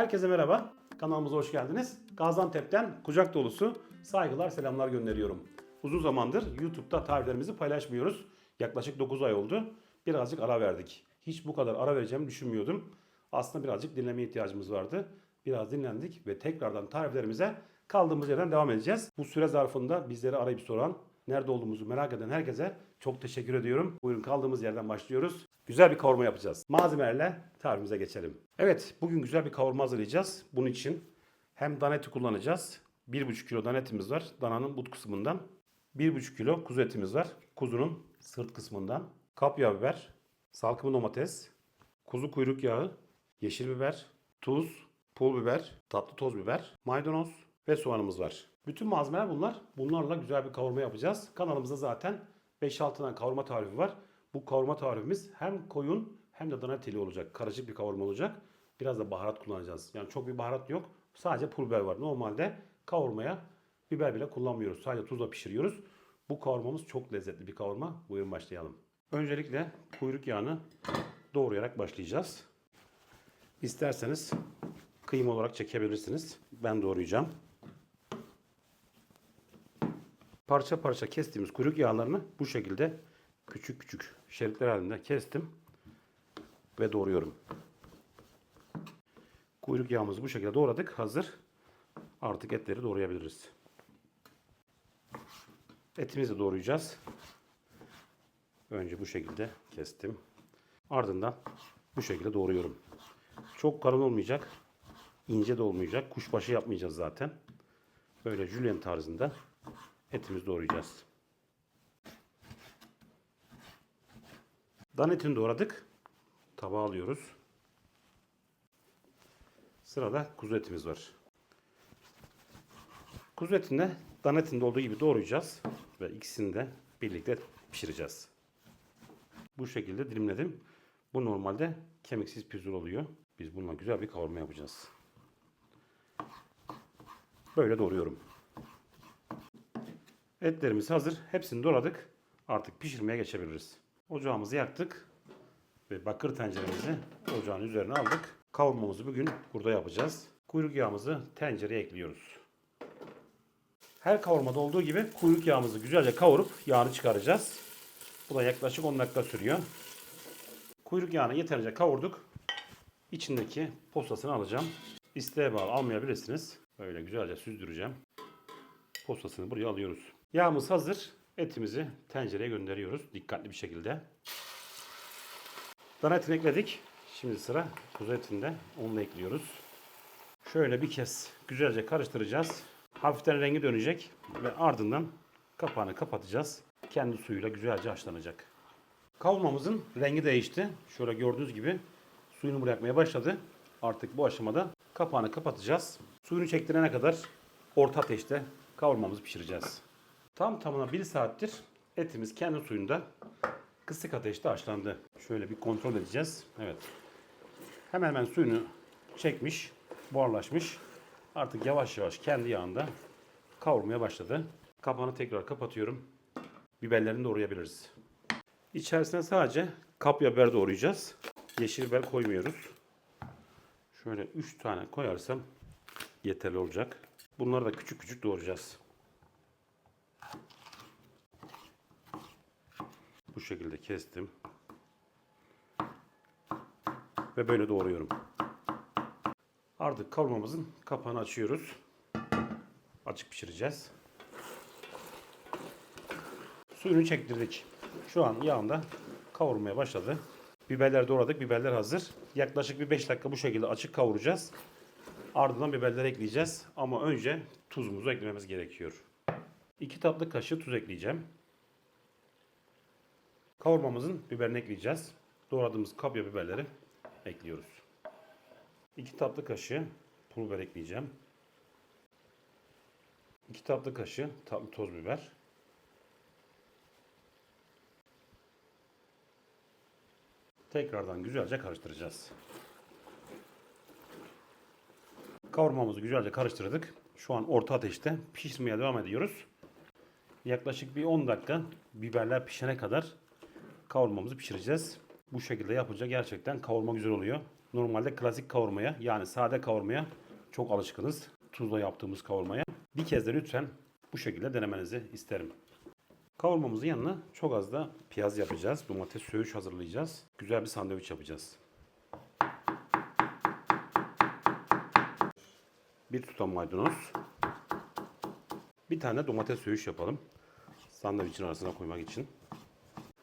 Herkese merhaba. Kanalımıza hoş geldiniz. Gaziantep'ten kucak dolusu saygılar, selamlar gönderiyorum. Uzun zamandır YouTube'da tariflerimizi paylaşmıyoruz. Yaklaşık 9 ay oldu. Birazcık ara verdik. Hiç bu kadar ara vereceğimi düşünmüyordum. Aslında birazcık dinlemeye ihtiyacımız vardı. Biraz dinlendik ve tekrardan tariflerimize kaldığımız yerden devam edeceğiz. Bu süre zarfında bizleri arayıp soran, nerede olduğumuzu merak eden herkese çok teşekkür ediyorum. Buyurun kaldığımız yerden başlıyoruz. Güzel bir kavurma yapacağız. Malzemelerle tarifimize geçelim. Evet, bugün güzel bir kavurma hazırlayacağız. Bunun için hem dana eti kullanacağız. 1,5 kilo dana etimiz var. Dananın but kısmından. 1,5 kilo kuzu etimiz var. Kuzunun sırt kısmından. Kapya biber, salkımı domates, kuzu kuyruk yağı, yeşil biber, tuz, pul biber, tatlı toz biber, maydanoz ve soğanımız var. Bütün malzemeler bunlar. Bunlarla güzel bir kavurma yapacağız. Kanalımızda zaten 5-6 tane kavurma tarifi var. Bu kavurma tarifimiz hem koyun hem de dana teli olacak. Karışık bir kavurma olacak. Biraz da baharat kullanacağız. Yani çok bir baharat yok. Sadece pul biber var. Normalde kavurmaya biber bile kullanmıyoruz. Sadece tuzla pişiriyoruz. Bu kavurmamız çok lezzetli bir kavurma. Buyurun başlayalım. Öncelikle kuyruk yağını doğrayarak başlayacağız. İsterseniz kıyma olarak çekebilirsiniz. Ben doğrayacağım. Parça parça kestiğimiz kuyruk yağlarını bu şekilde küçük küçük şeritler halinde kestim ve doğruyorum. Kuyruk yağımızı bu şekilde doğradık. Hazır. Artık etleri doğrayabiliriz. Etimizi doğrayacağız. Önce bu şekilde kestim. Ardından bu şekilde doğruyorum. Çok kalın olmayacak. ince de olmayacak. Kuşbaşı yapmayacağız zaten. Böyle jülyen tarzında etimizi doğrayacağız. Dan etini doğradık. Tabağa alıyoruz. Sırada kuzu etimiz var. Kuzu etini dan etinde olduğu gibi doğrayacağız. Ve ikisini de birlikte pişireceğiz. Bu şekilde dilimledim. Bu normalde kemiksiz pirzola oluyor. Biz bununla güzel bir kavurma yapacağız. Böyle doğruyorum. Etlerimiz hazır. Hepsini doğradık. Artık pişirmeye geçebiliriz. Ocağımızı yaktık. Ve bakır tenceremizi ocağın üzerine aldık. Kavurmamızı bugün burada yapacağız. Kuyruk yağımızı tencereye ekliyoruz. Her kavurmada olduğu gibi kuyruk yağımızı güzelce kavurup yağını çıkaracağız. Bu da yaklaşık 10 dakika sürüyor. Kuyruk yağını yeterince kavurduk. İçindeki posasını alacağım. İsteğe bağlı almayabilirsiniz. Böyle güzelce süzdüreceğim. Posasını buraya alıyoruz. Yağımız hazır. Etimizi tencereye gönderiyoruz dikkatli bir şekilde. Dana etini ekledik. Şimdi sıra kuzu etinde. Onu da ekliyoruz. Şöyle bir kez güzelce karıştıracağız. Hafiften rengi dönecek ve ardından kapağını kapatacağız. Kendi suyuyla güzelce haşlanacak. Kavurmamızın rengi değişti. Şöyle gördüğünüz gibi suyunu bırakmaya başladı. Artık bu aşamada kapağını kapatacağız. Suyunu çektirene kadar orta ateşte kavurmamızı pişireceğiz. Tam tamına 1 saattir etimiz kendi suyunda kısık ateşte haşlandı. Şöyle bir kontrol edeceğiz. Evet. Hemen hemen suyunu çekmiş, buharlaşmış. Artık yavaş yavaş kendi yağında kavurmaya başladı. Kapağını tekrar kapatıyorum. Biberlerini doğrayabiliriz. İçerisine sadece kapya biber doğrayacağız. Yeşil biber koymuyoruz. Şöyle 3 tane koyarsam yeterli olacak. Bunları da küçük küçük doğrayacağız. Bu şekilde kestim. Ve böyle doğruyorum. Artık kavurmamızın kapağını açıyoruz. Açık pişireceğiz. Suyunu çektirdik. Şu an yağında kavurmaya başladı. Biberler doğradık. Biberler hazır. Yaklaşık bir 5 dakika bu şekilde açık kavuracağız. Ardından biberleri ekleyeceğiz. Ama önce tuzumuzu eklememiz gerekiyor. 2 tatlı kaşığı tuz ekleyeceğim. Kavurmamızın biberini ekleyeceğiz. Doğradığımız kapya biberleri ekliyoruz. 2 tatlı kaşığı pul biber ekleyeceğim. 2 tatlı kaşığı tatlı toz biber. Tekrardan güzelce karıştıracağız. Kavurmamızı güzelce karıştırdık. Şu an orta ateşte pişirmeye devam ediyoruz. Yaklaşık bir 10 dakika biberler pişene kadar kavurmamızı pişireceğiz. Bu şekilde yapınca gerçekten kavurma güzel oluyor. Normalde klasik kavurmaya yani sade kavurmaya çok alışkınız. Tuzla yaptığımız kavurmaya. Bir kez de lütfen bu şekilde denemenizi isterim. Kavurmamızın yanına çok az da piyaz yapacağız. Domates söğüş hazırlayacağız. Güzel bir sandviç yapacağız. Bir tutam maydanoz. Bir tane domates söğüş yapalım. Sandviçin arasına koymak için.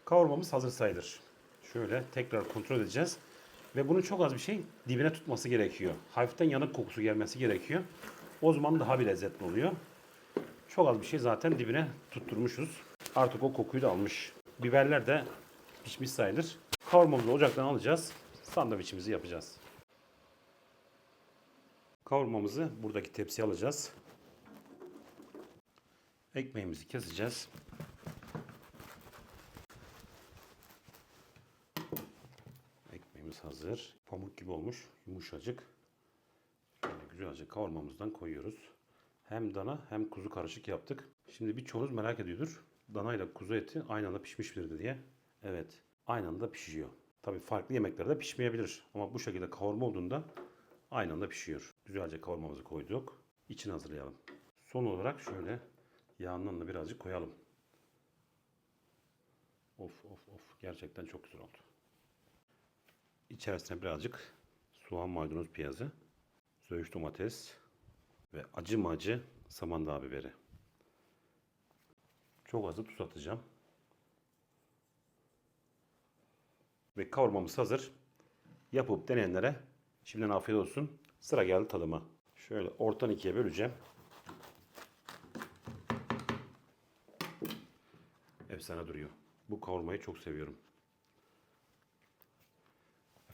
Kavurmamız hazır sayılır. Şöyle tekrar kontrol edeceğiz. Ve bunun çok az bir şey dibine tutması gerekiyor. Hafiften yanık kokusu gelmesi gerekiyor. O zaman daha bir lezzetli oluyor. Çok az bir şey zaten dibine tutturmuşuz. Artık o kokuyu da almış. Biberler de pişmiş sayılır. Kavurmamızı ocaktan alacağız. Sandviçimizi yapacağız. Kavurmamızı buradaki tepsiye alacağız. Ekmeğimizi keseceğiz. Ekmeğimiz hazır. Pamuk gibi olmuş. Yumuşacık. Şöyle güzelce kavurmamızdan koyuyoruz. Hem dana hem kuzu karışık yaptık. Şimdi birçoğunuz merak ediyordur. Dana ile kuzu eti aynı anda pişmiş midir diye. Evet. Aynı anda pişiyor. Tabii farklı yemeklerde pişmeyebilir. Ama bu şekilde kavurma olduğunda aynı anda pişiyor. Güzelce kavurmamızı koyduk. İçini hazırlayalım. Son olarak şöyle yağından da birazcık koyalım. Of of of. Gerçekten çok güzel oldu. İçerisine birazcık soğan, maydanoz, piyazı, söğüş domates ve acı macı samandağ biberi. Çok az da tuz atacağım. Ve kavurmamız hazır. Yapıp deneyenlere şimdiden afiyet olsun. Sıra geldi tadıma. Şöyle ortadan ikiye böleceğim. Efsane duruyor. Bu kavurmayı çok seviyorum.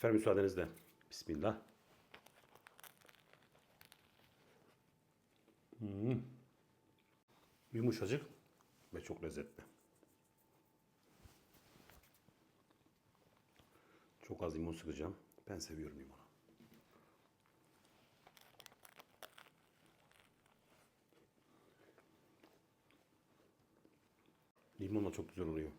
Efendim müsaadenizle. Bismillah. Hmm. Yumuşacık ve çok lezzetli. Çok az limon sıkacağım. Ben seviyorum limonu. Limonla çok güzel oluyor.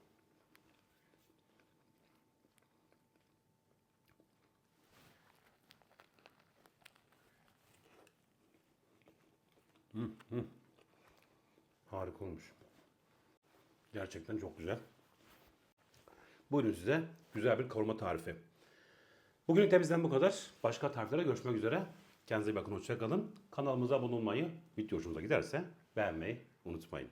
Harika olmuş. Gerçekten çok güzel. Buyurun size güzel bir kavurma tarifi. Bugünlük de bizden bu kadar. Başka tariflere görüşmek üzere. Kendinize iyi bakın. Hoşça kalın. Kanalımıza abone olmayı, video hoşunuza giderse beğenmeyi unutmayın.